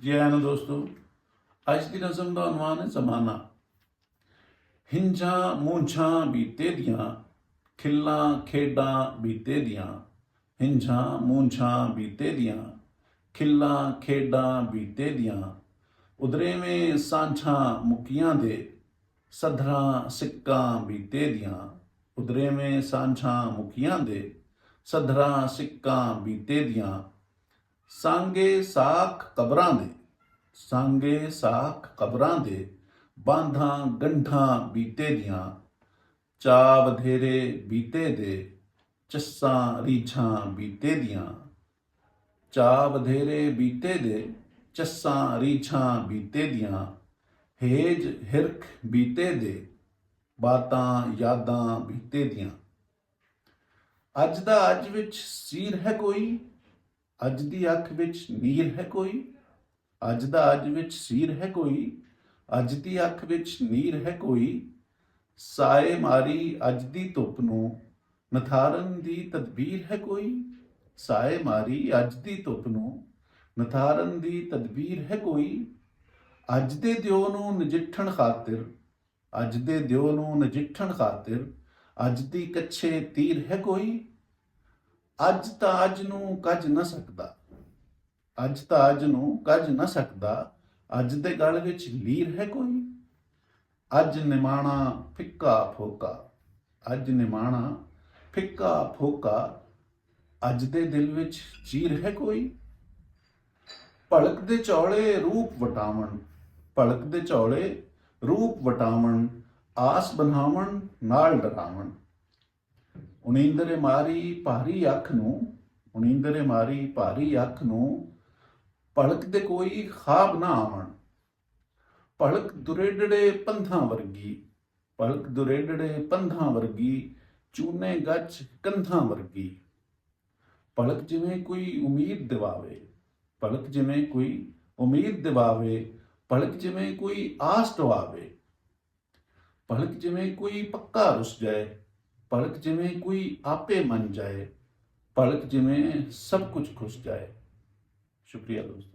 ਜੀ ਆਇਆਂ ਨੂੰ ਦੋਸਤੋ, ਅੱਜ ਦੀ ਨਜ਼ਮ ਦਾ ਉਨਵਾਨ ਹੈ ਜ਼ਮਾਨਾ। ਹਿੰਜਾਂ ਮੂੰਝਾਂ ਬੀਤੇ ਦੀਆਂ, ਖਿੱਲਾਂ, ਖੇਡਾਂ ਬੀਤੇ ਦੀਆਂ। ਹਿੰਜਾਂ ਮੂੰਝਾਂ ਬੀਤੇ ਦੀਆਂ, ਖਿੱਲਾਂ, ਖੇਡਾਂ ਬੀਤੇ ਦੀਆਂ। ਉਦਰੇਵੇਂ ਸਾਂਝਾਂ ਮੁਕੀਆਂ ਦੇ, ਸਧਰਾਂ, ਸਿੱਕਾਂ ਬੀਤੇ ਦੀਆਂ। ਉਦਰੇਵੇਂ ਸਾਂਝਾਂ ਮੁਕੀਆਂ ਦੇ, ਸਧਰਾਂ, ਸਿੱਕਾਂ ਬੀਤੇ ਦੀਆਂ। ਸਾਂਗੇ ਸਾਖ ਕਬਰਾਂ ਦੇ, ਸਾਂਗੇ ਸਾਖ ਕਬਰਾਂ ਦੇ ਬਾਂਧਾਂ ਗੰਢਾਂ ਬੀਤੇ ਦੀਆਂ ਚਾ ਵਧੇਰੇ ਬੀਤੇ ਦੇ, ਚਸਾਂ ਰੀਝਾਂ ਬੀਤੇ ਦੀਆਂ। ਚਾ ਵਧੇਰੇ ਬੀਤੇ ਦੇ, ਚੱਸਾਂ ਰੀਝਾਂ ਬੀਤੇ ਦੀਆਂ। ਹੇਜ ਹਿਰਖ ਬੀਤੇ ਦੇ, ਬਾਤਾਂ ਯਾਦਾਂ ਬੀਤੇ ਦੀਆਂ। ਅੱਜ ਦਾ ਅੱਜ ਵਿੱਚ ਸੀਰ ਹੈ ਕੋਈ? ਅੱਜ ਦੀ ਅੱਖ ਵਿੱਚ ਨੀਰ ਹੈ ਕੋਈ? ਅੱਜ ਦਾ ਅੱਜ ਵਿੱਚ ਸੀਰ ਹੈ ਕੋਈ? ਅੱਜ ਦੀ ਅੱਖ ਵਿੱਚ ਨੀਰ ਹੈ ਕੋਈ? ਸਾਏ ਮਾਰੀ ਅੱਜ ਦੀ ਧੁੱਪ ਨੂੰ, ਨਥਾਰਨ ਦੀ ਤਦਬੀਰ ਹੈ ਕੋਈ? ਸਾਏ ਮਾਰੀ ਅੱਜ ਦੀ ਧੁੱਪ ਨੂੰ, ਨਥਾਰਨ ਦੀ ਤਦਬੀਰ ਹੈ ਕੋਈ? ਅੱਜ ਦੇ ਦਿਓ ਨੂੰ ਨਜਿੱਠਣ ਖਾਤਰ, ਅੱਜ ਦੇ ਦਿਓ ਨੂੰ ਨਜਿੱਠਣ ਖਾਤਰ, ਅੱਜ ਦੀ ਕੱਛੇ ਤੀਰ ਹੈ ਕੋਈ? ਅੱਜ ਤਾਂ ਅੱਜ ਨੂੰ ਕੱਜ ਨਾ ਸਕਦਾ। ਅੱਜ ਤਾਂ ਅੱਜ ਨੂੰ ਕੱਜ ਨਾ ਸਕਦਾ। ਅੱਜ ਦੇ ਗਲ ਵਿੱਚ ਲੀਰ ਹੈ ਕੋਈ? ਅੱਜ ਨਿਮਾਣਾ ਫਿੱਕਾ ਫੋਕਾ। ਅੱਜ ਨਿਮਾਣਾ ਫਿੱਕਾ ਫੋਕਾ। ਅੱਜ ਦੇ ਦਿਲ ਵਿੱਚ ਚੀਰ ਹੈ ਕੋਈ? ਭਲਕ ਦੇ ਚੌਲੇ ਰੂਪ ਵਟਾਵਣ। ਭਲਕ ਦੇ ਚੌਲੇ ਰੂਪ ਵਟਾਵਣ। ਆਸ ਬਨਾਵਣ ਨਾਲ ਡਰਾਵਣ। ਉਨੀਂਦਰੇ ਮਾਰੀ ਭਾਰੀ ਅੱਖ ਨੂੰ ਉਨੀਂਦਰੇ ਮਾਰੀ ਭਾਰੀ ਅੱਖ ਨੂੰ, ਭਲਕ ਦੇ ਕੋਈ ਖਾਬ ਨਾ ਆਵਣ। ਭਲਕ ਦੁਰੇਡੜੇ ਪੰਥਾਂ ਵਰਗੀ, ਭਲਕ ਦੁਰੇਡੜੇ ਪੰਥਾਂ ਵਰਗੀ, ਚੂਨੇ ਗੱਚ ਕੰਧਾਂ ਵਰਗੀ। ਭਲਕ ਜਿਵੇਂ ਕੋਈ ਉਮੀਦ ਦਿਵਾਵੇ, ਭਲਕ ਜਿਵੇਂ ਕੋਈ ਉਮੀਦ ਦਿਵਾਵੇ, ਭਲਕ ਜਿਵੇਂ ਕੋਈ ਆਸ ਦਵਾਵੇ। ਭਲਕ ਜਿਵੇਂ ਕੋਈ ਪੱਕਾ ਰੁੱਸ ਜਾਏ ਭਲਕ ਜਿਵੇਂ ਕੋਈ ਆਪੇ ਮੰਨ ਜਾਏ ਭਲਕ ਜਿਵੇਂ ਸਭ ਕੁਝ ਖੁੱਸ ਜਾਏ। ਸ਼ੁਕਰੀਆ ਦੋਸਤੋ।